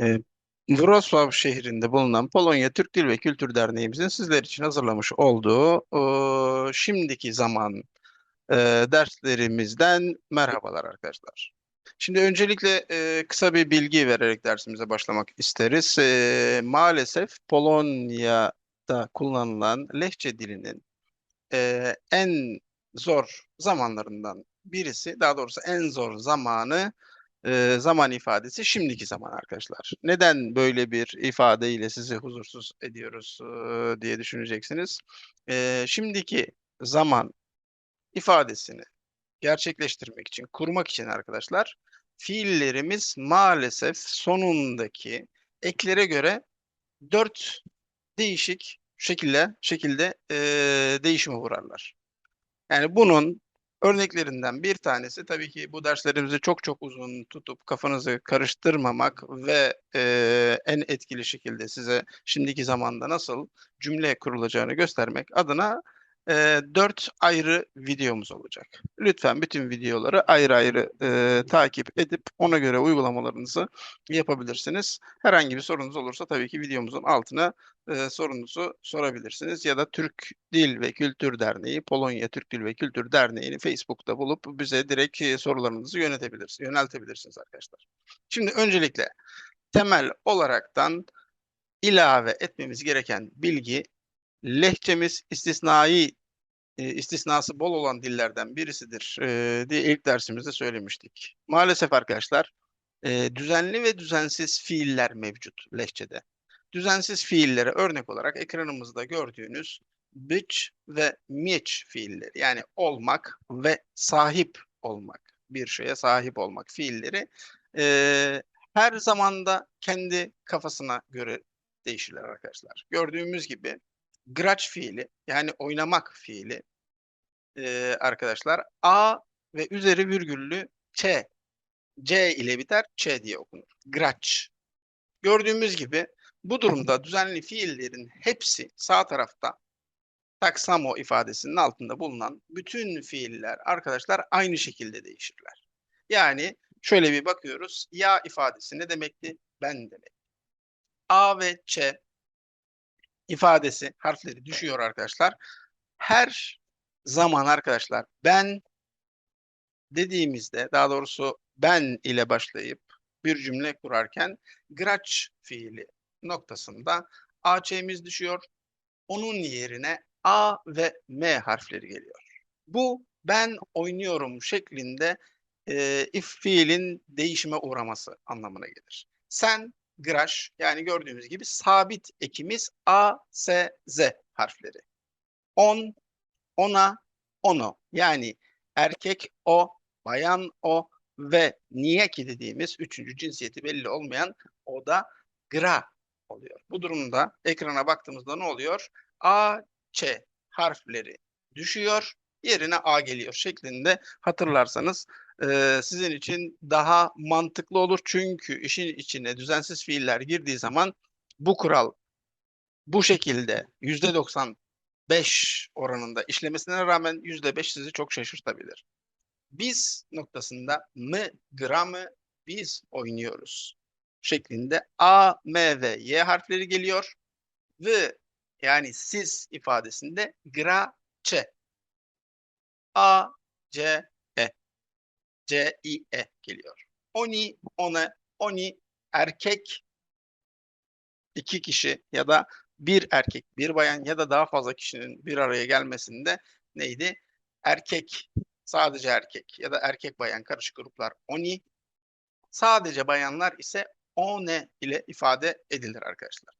E, Wrocław şehrinde bulunan Polonya Türk Dil ve Kültür Derneğimizin sizler için hazırlamış olduğu e, şimdiki zaman e, derslerimizden merhabalar arkadaşlar. Şimdi öncelikle e, kısa bir bilgi vererek dersimize başlamak isteriz. E, maalesef Polonya'da kullanılan lehçe dilinin e, en zor zamanlarından birisi, daha doğrusu en zor zamanı e, zaman ifadesi şimdiki zaman arkadaşlar. Neden böyle bir ifadeyle sizi huzursuz ediyoruz e, diye düşüneceksiniz. E, şimdiki zaman ifadesini gerçekleştirmek için, kurmak için arkadaşlar fiillerimiz maalesef sonundaki eklere göre dört değişik şekilde şekilde e, değişime uğrarlar. Yani bunun örneklerinden bir tanesi tabii ki bu derslerimizi çok çok uzun tutup kafanızı karıştırmamak ve e, en etkili şekilde size şimdiki zamanda nasıl cümle kurulacağını göstermek adına e, dört ayrı videomuz olacak. Lütfen bütün videoları ayrı ayrı e, takip edip ona göre uygulamalarınızı yapabilirsiniz. Herhangi bir sorunuz olursa tabii ki videomuzun altına e, sorunuzu sorabilirsiniz. Ya da Türk Dil ve Kültür Derneği, Polonya Türk Dil ve Kültür Derneği'ni Facebook'ta bulup bize direkt e, sorularınızı yönetebilirsiniz, yöneltebilirsiniz arkadaşlar. Şimdi öncelikle temel olaraktan ilave etmemiz gereken bilgi lehçemiz istisnai e, istisnası bol olan dillerden birisidir e, diye ilk dersimizde söylemiştik. Maalesef arkadaşlar e, düzenli ve düzensiz fiiller mevcut lehçede. Düzensiz fiillere örnek olarak ekranımızda gördüğünüz być ve mieć fiilleri yani olmak ve sahip olmak bir şeye sahip olmak fiilleri e, her zamanda kendi kafasına göre değişirler arkadaşlar. Gördüğümüz gibi grać fiili yani oynamak fiili e, arkadaşlar a ve üzeri virgüllü ç c ile biter ç diye okunur. Grać. Gördüğümüz gibi bu durumda düzenli fiillerin hepsi sağ tarafta taksamo ifadesinin altında bulunan bütün fiiller arkadaşlar aynı şekilde değişirler. Yani şöyle bir bakıyoruz. Ya ifadesi ne demekti? Ben demek. A ve Ç ifadesi harfleri düşüyor arkadaşlar. Her zaman arkadaşlar ben dediğimizde daha doğrusu ben ile başlayıp bir cümle kurarken graç fiili noktasında AÇ'miz düşüyor. Onun yerine A ve M harfleri geliyor. Bu ben oynuyorum şeklinde e, if fiilin değişime uğraması anlamına gelir. Sen graş yani gördüğümüz gibi sabit ekimiz A, S, Z harfleri. On, ona, ono yani erkek o, bayan o ve niye ki dediğimiz üçüncü cinsiyeti belli olmayan o da gra oluyor. Bu durumda ekrana baktığımızda ne oluyor? A, Ç harfleri düşüyor, yerine A geliyor şeklinde hatırlarsanız e, sizin için daha mantıklı olur. Çünkü işin içine düzensiz fiiller girdiği zaman bu kural bu şekilde yüzde 95 oranında işlemesine rağmen yüzde 5 sizi çok şaşırtabilir. Biz noktasında mı gramı biz oynuyoruz şeklinde A, M ve Y harfleri geliyor. Ve yani siz ifadesinde gra, ç. A, C, E. C, I, E geliyor. Oni, one, oni erkek iki kişi ya da bir erkek, bir bayan ya da daha fazla kişinin bir araya gelmesinde neydi? Erkek, sadece erkek ya da erkek bayan karışık gruplar oni. Sadece bayanlar ise one ile ifade edilir arkadaşlar.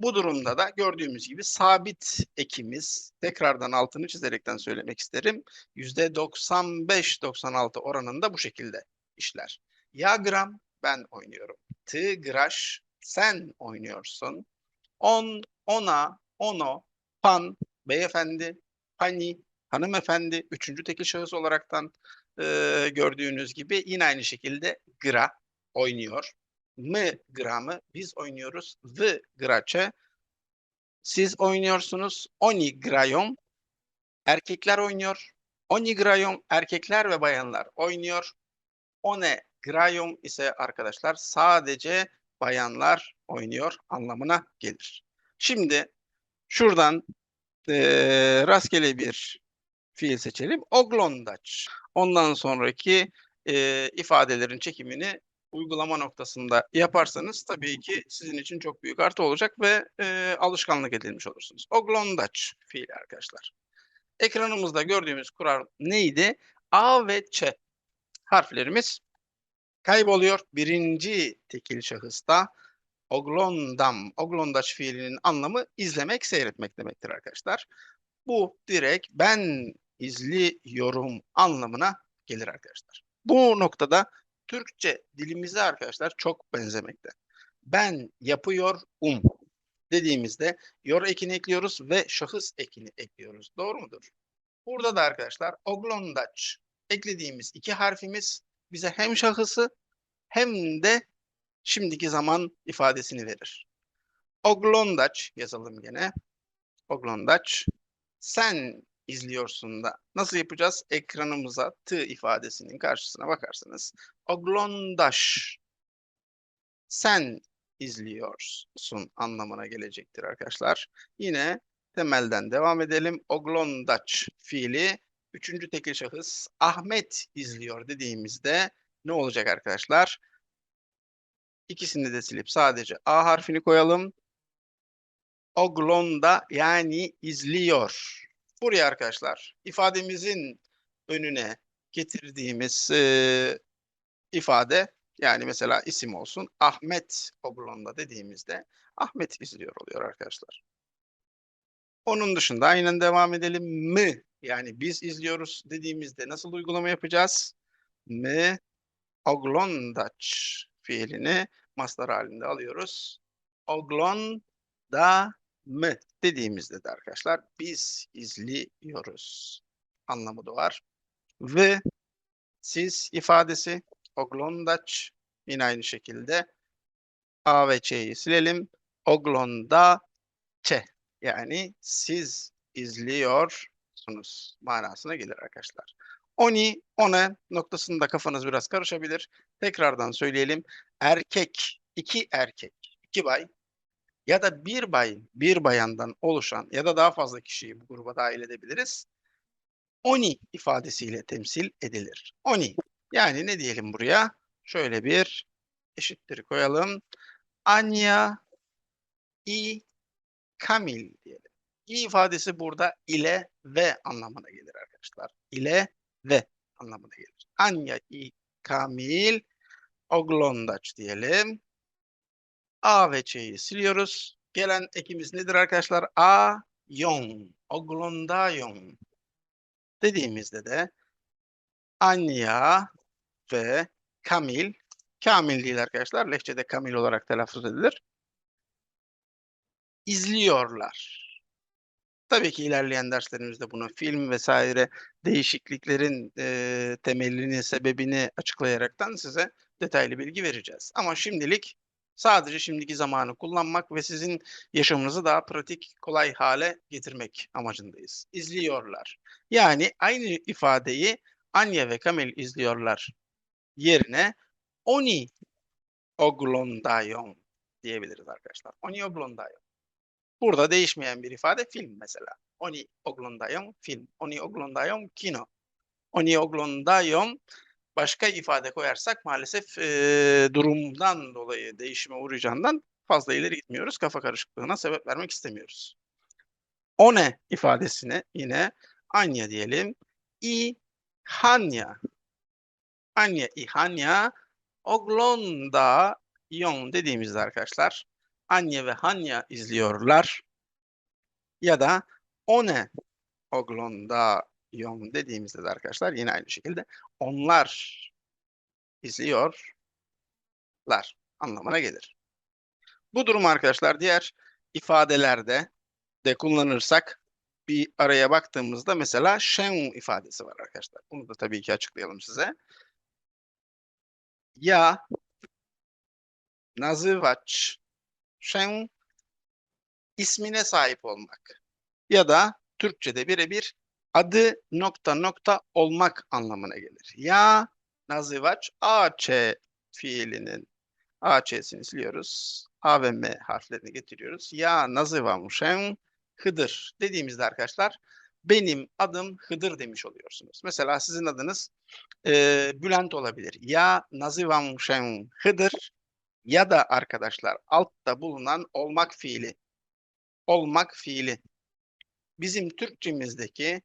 Bu durumda da gördüğümüz gibi sabit ekimiz tekrardan altını çizerekten söylemek isterim. %95-96 oranında bu şekilde işler. Ya gram ben oynuyorum. T graş sen oynuyorsun. On, ona, ono, pan, beyefendi, pani, hanımefendi, üçüncü tekil şahıs olaraktan e, gördüğünüz gibi yine aynı şekilde gra oynuyor. M gramı biz oynuyoruz. V graçe siz oynuyorsunuz. Oni grayon erkekler oynuyor. Oni grayon erkekler ve bayanlar oynuyor. One grayon ise arkadaşlar sadece bayanlar oynuyor anlamına gelir. Şimdi şuradan eee, rastgele bir fiil seçelim. Oglądać. Ondan sonraki eee, ifadelerin çekimini uygulama noktasında yaparsanız tabii ki sizin için çok büyük artı olacak ve eee, alışkanlık edilmiş olursunuz. Oglądać fiili arkadaşlar. Ekranımızda gördüğümüz kural neydi? A ve Ç harflerimiz kayboluyor. Birinci tekil şahısta oglądam, oglądać fiilinin anlamı izlemek, seyretmek demektir arkadaşlar. Bu direkt ben izliyorum anlamına gelir arkadaşlar. Bu noktada Türkçe dilimize arkadaşlar çok benzemekte. Ben yapıyor um dediğimizde yor ekini ekliyoruz ve şahıs ekini ekliyoruz. Doğru mudur? Burada da arkadaşlar oglądać eklediğimiz iki harfimiz bize hem şahısı hem de şimdiki zaman ifadesini verir. Oglądać yazalım gene. Oglądać. Sen izliyorsun da. Nasıl yapacağız? Ekranımıza t ifadesinin karşısına bakarsanız. Oglądasz. Sen izliyorsun anlamına gelecektir arkadaşlar. Yine temelden devam edelim. Oglądać fiili üçüncü tekil şahıs Ahmet izliyor dediğimizde ne olacak arkadaşlar? İkisini de silip sadece A harfini koyalım. Ogląda yani izliyor. Buraya arkadaşlar ifademizin önüne getirdiğimiz e, ifade yani mesela isim olsun Ahmet ogląda dediğimizde Ahmet izliyor oluyor arkadaşlar. Onun dışında aynen devam edelim. Mi yani biz izliyoruz dediğimizde nasıl uygulama yapacağız? Mi oglądać fiilini mastar halinde alıyoruz. Ogląda mı dediğimizde de arkadaşlar biz izliyoruz anlamı da var. Ve siz ifadesi oglądać yine aynı şekilde A ve Ç'yi silelim. Ogląda Ç yani siz izliyorsunuz manasına gelir arkadaşlar. Oni, one noktasında kafanız biraz karışabilir. Tekrardan söyleyelim. Erkek, iki erkek, iki bay ya da bir bay, bir bayandan oluşan ya da daha fazla kişiyi bu gruba dahil edebiliriz. Oni ifadesiyle temsil edilir. Oni. Yani ne diyelim buraya? Şöyle bir eşittir koyalım. Anya i Kamil diyelim. İ ifadesi burada ile ve anlamına gelir arkadaşlar. İle ve anlamına gelir. Anya i Kamil oglądać diyelim. A ve Ç'yi siliyoruz. Gelen ekimiz nedir arkadaşlar? A, yon, oglądają. Dediğimizde de Anya ve Kamil, Kamil değil arkadaşlar, lehçede Kamil olarak telaffuz edilir. İzliyorlar. Tabii ki ilerleyen derslerimizde bunu film vesaire değişikliklerin e, temelini, sebebini açıklayaraktan size detaylı bilgi vereceğiz. Ama şimdilik sadece şimdiki zamanı kullanmak ve sizin yaşamınızı daha pratik, kolay hale getirmek amacındayız. İzliyorlar. Yani aynı ifadeyi Anya ve Kamil izliyorlar yerine oni oglądają diyebiliriz arkadaşlar. Oni oglądają. Burada değişmeyen bir ifade film mesela. Oni oglądają film. Oni oglądają kino. Oni oglądają başka ifade koyarsak maalesef e, durumdan dolayı değişime uğrayacağından fazla ileri gitmiyoruz. Kafa karışıklığına sebep vermek istemiyoruz. One ifadesine yine Anya diyelim. I Hanya. Anya i Hanya oglądają dediğimizde arkadaşlar Anya ve Hanya izliyorlar. Ya da one oglądają dediğimizde de arkadaşlar yine aynı şekilde onlar izliyorlar anlamına gelir. Bu durum arkadaşlar diğer ifadelerde de kullanırsak bir araya baktığımızda mesela się ifadesi var arkadaşlar. Bunu da tabii ki açıklayalım size. Ya nazywać się ismine sahip olmak ya da Türkçe'de birebir adı nokta nokta olmak anlamına gelir. Ya nazywać AC fiilinin A, Ç'sini siliyoruz. A ve M harflerini getiriyoruz. Ya nazıvam şen Hıdır dediğimizde arkadaşlar benim adım Hıdır demiş oluyorsunuz. Mesela sizin adınız e, Bülent olabilir. Ya nazivam şen Hıdır ya da arkadaşlar altta bulunan olmak fiili. Olmak fiili. Bizim Türkçemizdeki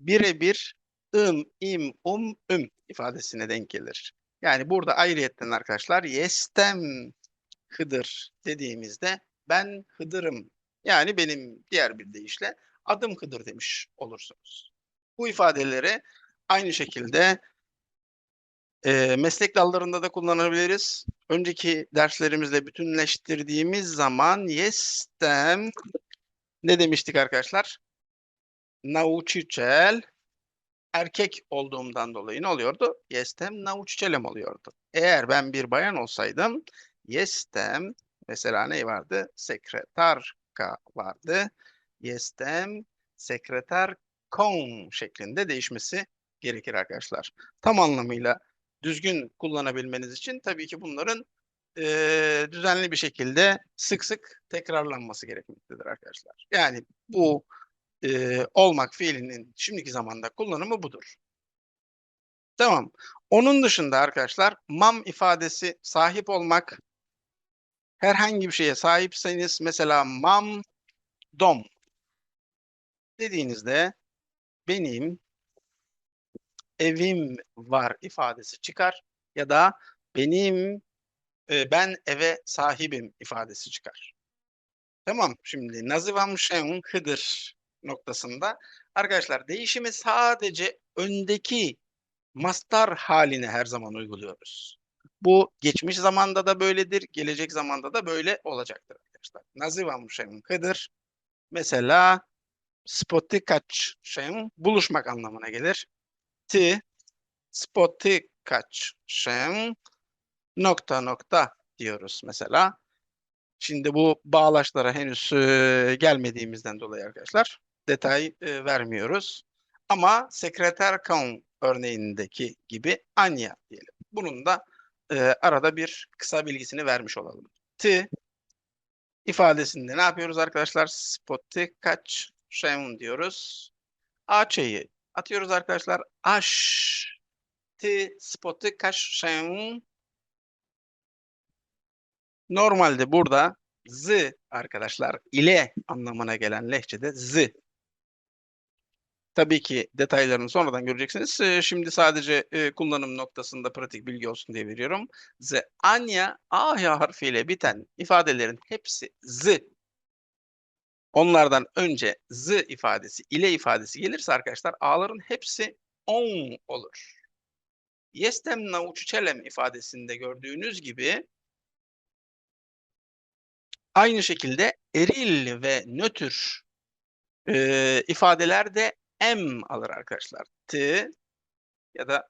birebir ım, im, um, üm ifadesine denk gelir. Yani burada ayrıyetten arkadaşlar yestem Hıdır dediğimizde ben Hıdır'ım. Yani benim diğer bir deyişle adım Hıdır demiş olursunuz. Bu ifadeleri aynı şekilde e, meslek dallarında da kullanabiliriz. Önceki derslerimizle bütünleştirdiğimiz zaman yestem ne demiştik arkadaşlar? Nauczyciel erkek olduğumdan dolayı ne oluyordu? Jestem nauczycielem oluyordu. Eğer ben bir bayan olsaydım jestem mesela ne vardı? Sekretarka vardı. Jestem sekreterkom şeklinde değişmesi gerekir arkadaşlar. Tam anlamıyla düzgün kullanabilmeniz için tabii ki bunların eee, düzenli bir şekilde sık sık tekrarlanması gerekmektedir arkadaşlar. Yani bu eee, olmak fiilinin şimdiki zamanda kullanımı budur. Tamam. Onun dışında arkadaşlar mam ifadesi sahip olmak herhangi bir şeye sahipseniz mesela mam dom dediğinizde benim evim var ifadesi çıkar ya da benim e, ben eve sahibim ifadesi çıkar. Tamam. Şimdi nazivam şeun hıdır noktasında arkadaşlar değişimi sadece öndeki mastar haline her zaman uyguluyoruz. Bu geçmiş zamanda da böyledir, gelecek zamanda da böyle olacaktır arkadaşlar. Nazivam şeun hıdır. Mesela spotykaç şeun buluşmak anlamına gelir. Ti spotykaç şeun nokta nokta diyoruz mesela. Şimdi bu bağlaçlara henüz e, gelmediğimizden dolayı arkadaşlar detay e, vermiyoruz. Ama sekreter kaun örneğindeki gibi Anya diyelim. Bunun da e, arada bir kısa bilgisini vermiş olalım. T ifadesinde ne yapıyoruz arkadaşlar? Spoty şeun diyoruz. AÇ'yi atıyoruz arkadaşlar. Aş T spoty kaç şeun Normalde burada z arkadaşlar ile anlamına gelen lehçede z. Tabii ki detaylarını sonradan göreceksiniz. Ee, Şimdi sadece e, kullanım noktasında pratik bilgi olsun diye veriyorum. Z, anya, a harfiyle biten ifadelerin hepsi z. Onlardan önce z ifadesi, ile ifadesi gelirse arkadaşlar a'ların hepsi on olur. Jestem nauczycielem ifadesinde gördüğünüz gibi Aynı şekilde eril ve nötr e, ifadeler de m alır arkadaşlar. T ya da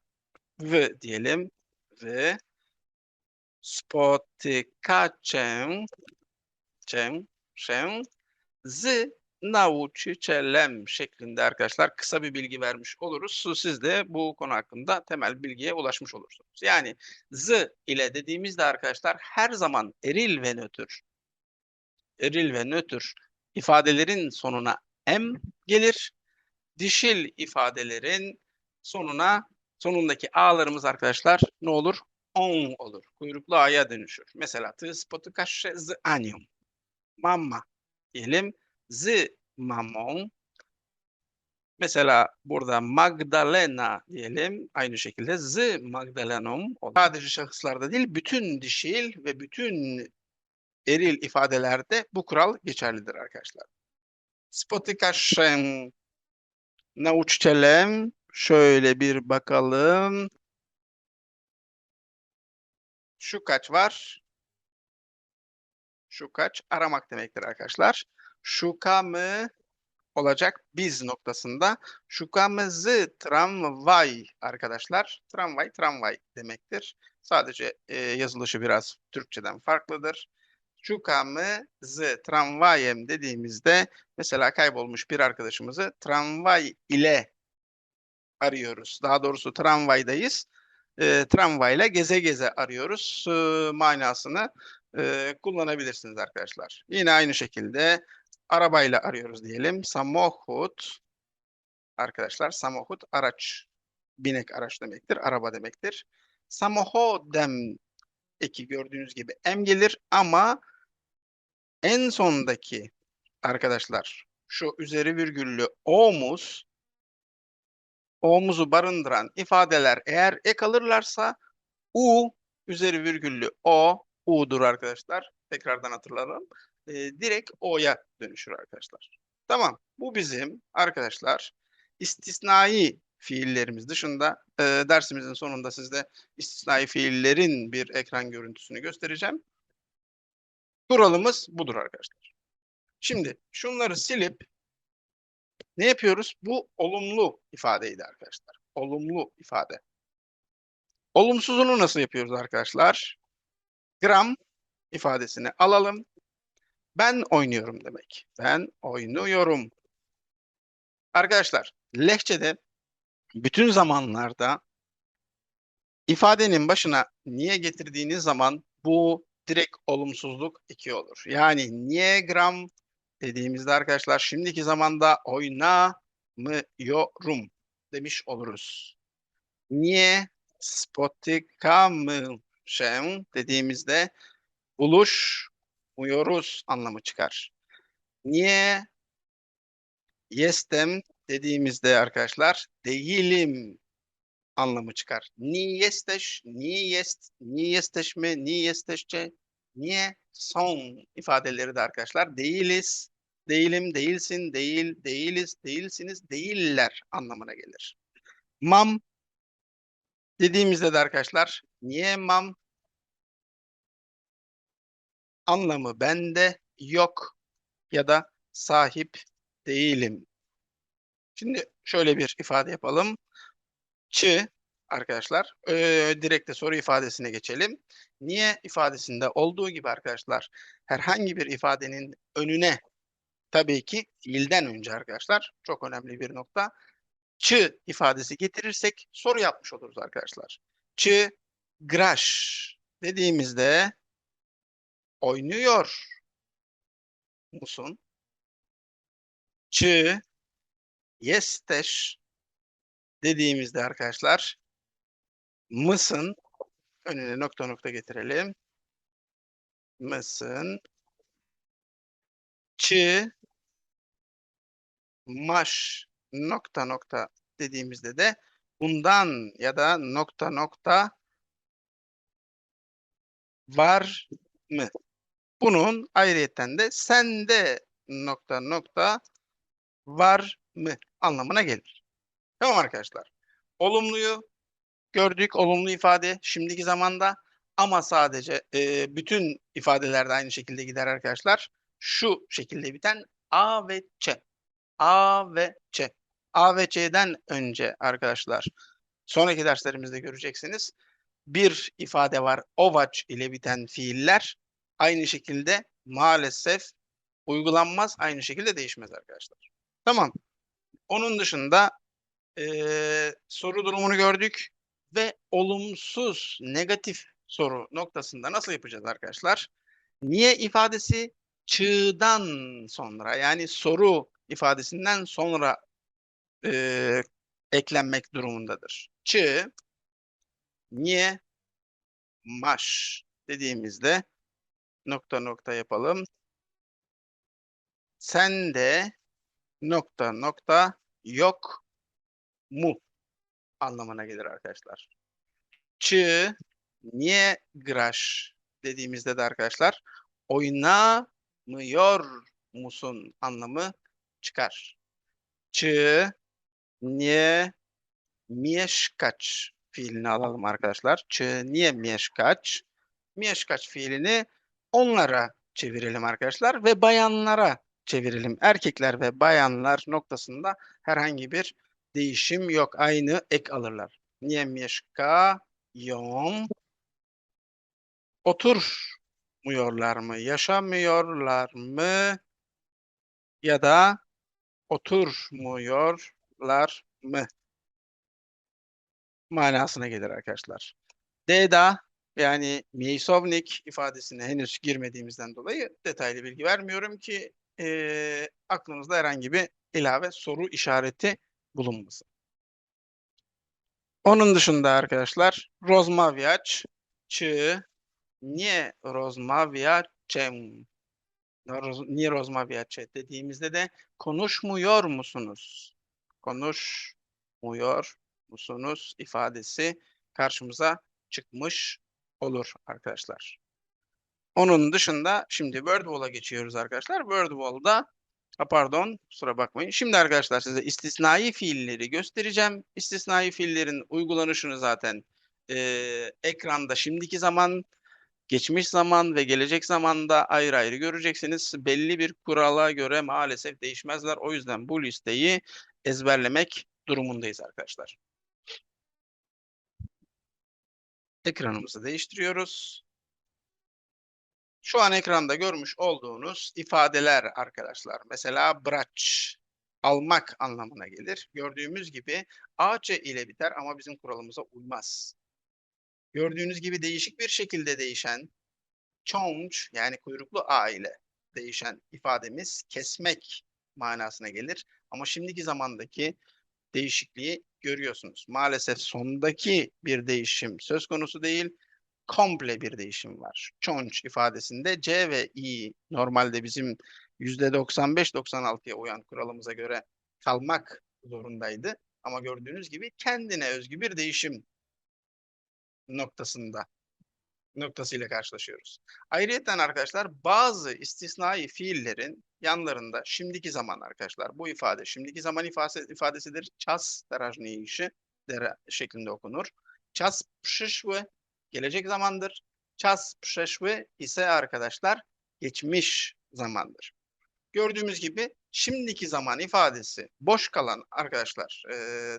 v diyelim. V spotykacę cię, się z nauczycielem şeklinde arkadaşlar kısa bir bilgi vermiş oluruz. Siz de bu konu hakkında temel bilgiye ulaşmış olursunuz. Yani z ile dediğimizde arkadaşlar her zaman eril ve nötr eril ve nötr ifadelerin sonuna m gelir. Dişil ifadelerin sonuna sonundaki a'larımız arkadaşlar ne olur? On olur. Kuyruklu a'ya dönüşür. Mesela tı spotu kaşe z anium. Mamma diyelim. Z mamon. Mesela burada Magdalena diyelim. Aynı şekilde z Magdalenum. Sadece şahıslarda değil, bütün dişil ve bütün eril ifadelerde bu kural geçerlidir arkadaşlar. Spotykaşem nauczycielem şöyle bir bakalım. Şu kaç var? Şu kaç? Aramak demektir arkadaşlar. Şukamy olacak biz noktasında. Şukamızı tramvay arkadaşlar. Tramvay tramvay demektir. Sadece e, yazılışı biraz Türkçeden farklıdır. Şukamızı tramvayem dediğimizde mesela kaybolmuş bir arkadaşımızı tramvay ile arıyoruz. Daha doğrusu tramvaydayız. e, tramvayla geze geze arıyoruz e, manasını e, kullanabilirsiniz arkadaşlar. Yine aynı şekilde arabayla arıyoruz diyelim. Samohut arkadaşlar samohut araç binek araç demektir, araba demektir. Samohodem eki gördüğünüz gibi em gelir ama en sondaki arkadaşlar şu üzeri virgüllü o'muz o'muzu barındıran ifadeler eğer ek alırlarsa u üzeri virgüllü o u'dur arkadaşlar. Tekrardan hatırlayalım. Ee, direkt o'ya dönüşür arkadaşlar. Tamam. Bu bizim arkadaşlar istisnai fiillerimiz dışında e, dersimizin sonunda sizde istisnai fiillerin bir ekran görüntüsünü göstereceğim. Kuralımız budur arkadaşlar. Şimdi şunları silip ne yapıyoruz? Bu olumlu ifadeydi arkadaşlar. Olumlu ifade. Olumsuzunu nasıl yapıyoruz arkadaşlar? Gram ifadesini alalım. Ben oynuyorum demek. Ben oynuyorum. Arkadaşlar lehçede bütün zamanlarda ifadenin başına niye getirdiğiniz zaman bu direkt olumsuzluk iki olur. Yani niye gram dediğimizde arkadaşlar şimdiki zamanda oynamıyorum demiş oluruz. Niye spotikamışım dediğimizde buluşmuyoruz anlamı çıkar. Niye jestem dediğimizde arkadaşlar değilim anlamı çıkar. Ni jesteś, ni jest, ni jesteśmy, ni jesteście, niye son ifadeleri de arkadaşlar değiliz, değilim, değilsin, değil, değiliz, değilsiniz, değiller anlamına gelir. Mam dediğimizde de arkadaşlar niye mam anlamı bende yok ya da sahip değilim. Şimdi şöyle bir ifade yapalım. Çı arkadaşlar e, direkt de soru ifadesine geçelim. Niye ifadesinde olduğu gibi arkadaşlar herhangi bir ifadenin önüne tabii ki fiilden önce arkadaşlar çok önemli bir nokta. Çı ifadesi getirirsek soru yapmış oluruz arkadaşlar. Çı graş dediğimizde oynuyor musun? Çı yesteş dediğimizde arkadaşlar mısın önüne nokta nokta getirelim. Mısın? Çı maş nokta nokta dediğimizde de bundan ya da nokta nokta var mı? Bunun ayrıyetten de sende nokta nokta var mı anlamına gelir. Tamam arkadaşlar. Olumluyu gördük. Olumlu ifade şimdiki zamanda ama sadece e, bütün ifadelerde aynı şekilde gider arkadaşlar. Şu şekilde biten A ve Ç. A ve Ç. A ve C'den önce arkadaşlar sonraki derslerimizde göreceksiniz. Bir ifade var. Ovaç ile biten fiiller aynı şekilde maalesef uygulanmaz. Aynı şekilde değişmez arkadaşlar. Tamam. Onun dışında e, soru durumunu gördük ve olumsuz, negatif soru noktasında nasıl yapacağız arkadaşlar? Niye ifadesi çığdan sonra yani soru ifadesinden sonra e, eklenmek durumundadır. Çığ, niye, maş dediğimizde nokta nokta yapalım. Sen de nokta nokta yok mu anlamına gelir arkadaşlar. Çı niye graş dediğimizde de arkadaşlar oynamıyor musun anlamı çıkar. Çı niye mieszkać fiilini alalım arkadaşlar. Çı niye mieszkać? Mieszkać fiilini onlara çevirelim arkadaşlar ve bayanlara çevirelim. Erkekler ve bayanlar noktasında herhangi bir değişim yok. Aynı ek alırlar. Nie mieszkają. Oturmuyorlar mı? Yaşamıyorlar mı? Ya da oturmuyorlar mı? manasına gelir arkadaşlar. Deda yani Miesovnik ifadesine henüz girmediğimizden dolayı detaylı bilgi vermiyorum ki eee, aklınızda herhangi bir ilave soru işareti bulunmasın. Onun dışında arkadaşlar rozmawiać czy nie rozmawiacie roz- nie rozmawiacie dediğimizde de konuşmuyor musunuz? Konuşmuyor musunuz ifadesi karşımıza çıkmış olur arkadaşlar. Onun dışında şimdi Wordwall'a geçiyoruz arkadaşlar. Wordwall'da pardon kusura bakmayın. Şimdi arkadaşlar size istisnai fiilleri göstereceğim. İstisnai fiillerin uygulanışını zaten eee, ekranda şimdiki zaman, geçmiş zaman ve gelecek zamanda ayrı ayrı göreceksiniz. Belli bir kurala göre maalesef değişmezler. O yüzden bu listeyi ezberlemek durumundayız arkadaşlar. Ekranımızı değiştiriyoruz. Şu an ekranda görmüş olduğunuz ifadeler arkadaşlar. Mesela braç, almak anlamına gelir. Gördüğümüz gibi AC ile biter ama bizim kuralımıza uymaz. Gördüğünüz gibi değişik bir şekilde değişen ciąć yani kuyruklu A ile değişen ifademiz kesmek manasına gelir. Ama şimdiki zamandaki değişikliği görüyorsunuz. Maalesef sondaki bir değişim söz konusu değil komple bir değişim var. Ciąć ifadesinde C ve I normalde bizim %95-96'ya uyan kuralımıza göre kalmak zorundaydı. Ama gördüğünüz gibi kendine özgü bir değişim noktasında noktasıyla karşılaşıyoruz. Ayrıyeten arkadaşlar bazı istisnai fiillerin yanlarında şimdiki zaman arkadaşlar bu ifade şimdiki zaman ifade, ifadesidir. Ças dere şeklinde okunur. Ças przyszły gelecek zamandır. Ças przeszły ise arkadaşlar geçmiş zamandır. Gördüğümüz gibi şimdiki zaman ifadesi boş kalan arkadaşlar e,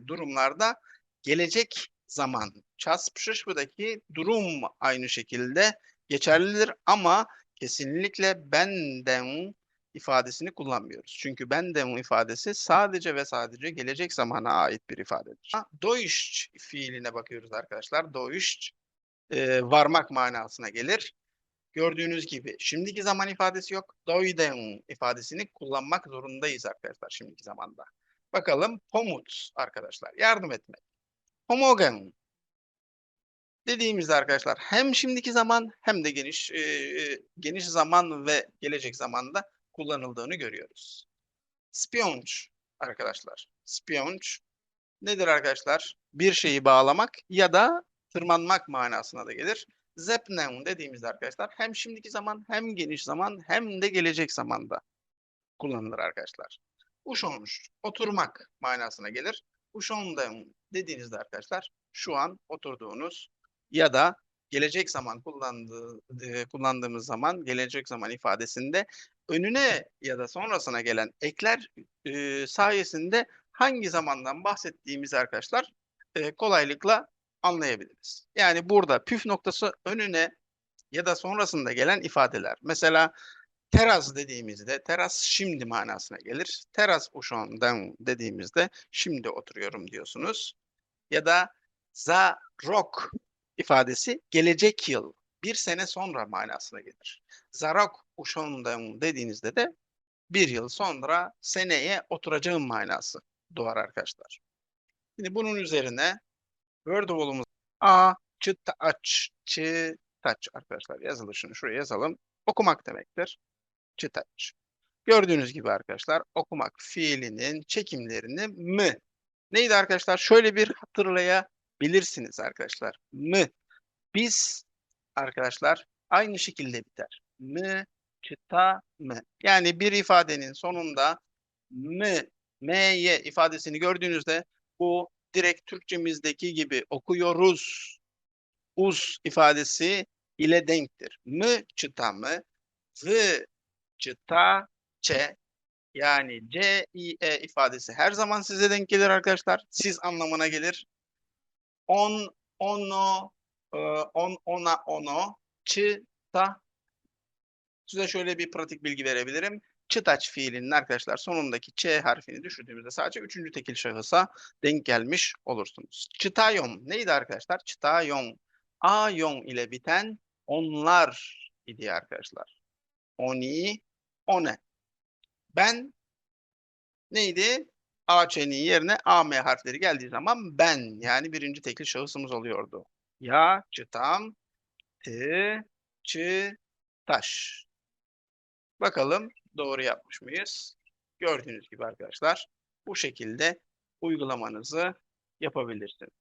durumlarda gelecek zaman ças przyszły'daki durum aynı şekilde geçerlidir ama kesinlikle benden ifadesini kullanmıyoruz. Çünkü benden ifadesi sadece ve sadece gelecek zamana ait bir ifadedir. Doiş fiiline bakıyoruz arkadaşlar. Doiş e, varmak manasına gelir. Gördüğünüz gibi şimdiki zaman ifadesi yok. Doiden ifadesini kullanmak zorundayız arkadaşlar şimdiki zamanda. Bakalım pomut arkadaşlar yardım etmek. Homogen dediğimizde arkadaşlar hem şimdiki zaman hem de geniş e, geniş zaman ve gelecek zamanda kullanıldığını görüyoruz. Spionç arkadaşlar. Spionç nedir arkadaşlar? Bir şeyi bağlamak ya da tırmanmak manasına da gelir. Zepneun dediğimizde arkadaşlar hem şimdiki zaman hem geniş zaman hem de gelecek zamanda kullanılır arkadaşlar. Uşonç oturmak manasına gelir. Uşondeun dediğinizde arkadaşlar şu an oturduğunuz ya da gelecek zaman kullandığı, e, kullandığımız zaman gelecek zaman ifadesinde önüne ya da sonrasına gelen ekler e, sayesinde hangi zamandan bahsettiğimizi arkadaşlar e, kolaylıkla anlayabiliriz. Yani burada püf noktası önüne ya da sonrasında gelen ifadeler. Mesela teras dediğimizde teras şimdi manasına gelir. Teras uşağından dediğimizde şimdi oturuyorum diyorsunuz. Ya da za rok ifadesi gelecek yıl bir sene sonra manasına gelir. Zarok uşağından dediğinizde de bir yıl sonra seneye oturacağım manası doğar arkadaşlar. Şimdi bunun üzerine Wordwall'umuz A, çıt, aç, çı, taç arkadaşlar yazılışını şuraya yazalım. Okumak demektir. Çıtaç. Gördüğünüz gibi arkadaşlar okumak fiilinin çekimlerini mı? Neydi arkadaşlar? Şöyle bir hatırlayabilirsiniz arkadaşlar. Mı? Biz arkadaşlar aynı şekilde biter. Mı, çıta, mı. Yani bir ifadenin sonunda mı, m'ye ifadesini gördüğünüzde bu direkt Türkçemizdeki gibi okuyoruz. Uz ifadesi ile denktir. Mı çıta mı, v çıta çe yani c i e ifadesi her zaman size denk gelir arkadaşlar. Siz anlamına gelir. On, ono, e, on, ona, ono, çıta. Size şöyle bir pratik bilgi verebilirim. çıtaç fiilinin arkadaşlar sonundaki ç harfini düşürdüğümüzde sadece üçüncü tekil şahısa denk gelmiş olursunuz. Çıtayom neydi arkadaşlar? Çıtayom. Ayom ile biten onlar idi arkadaşlar. Oni, one. Ben neydi? AÇ'nin yerine AM harfleri geldiği zaman ben yani birinci tekil şahısımız oluyordu. Ya, çıtam, tı, çı, taş. Bakalım doğru yapmış mıyız? Gördüğünüz gibi arkadaşlar bu şekilde uygulamanızı yapabilirsiniz.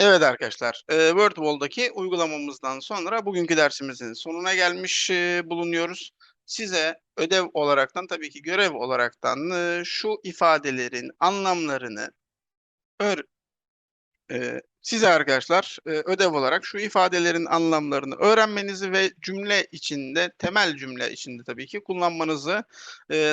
Evet arkadaşlar, e, WordWall'daki uygulamamızdan sonra bugünkü dersimizin sonuna gelmiş bulunuyoruz. Size ödev olaraktan tabii ki görev olaraktan şu ifadelerin anlamlarını ör, size arkadaşlar ödev olarak şu ifadelerin anlamlarını öğrenmenizi ve cümle içinde, temel cümle içinde tabii ki kullanmanızı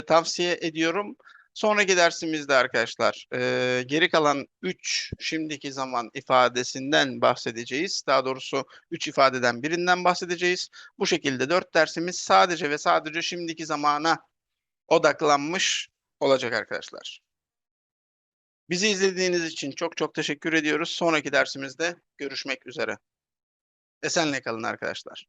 tavsiye ediyorum. Sonraki dersimizde arkadaşlar e, geri kalan 3 şimdiki zaman ifadesinden bahsedeceğiz. Daha doğrusu 3 ifadeden birinden bahsedeceğiz. Bu şekilde 4 dersimiz sadece ve sadece şimdiki zamana odaklanmış olacak arkadaşlar. Bizi izlediğiniz için çok çok teşekkür ediyoruz. Sonraki dersimizde görüşmek üzere. Esenle kalın arkadaşlar.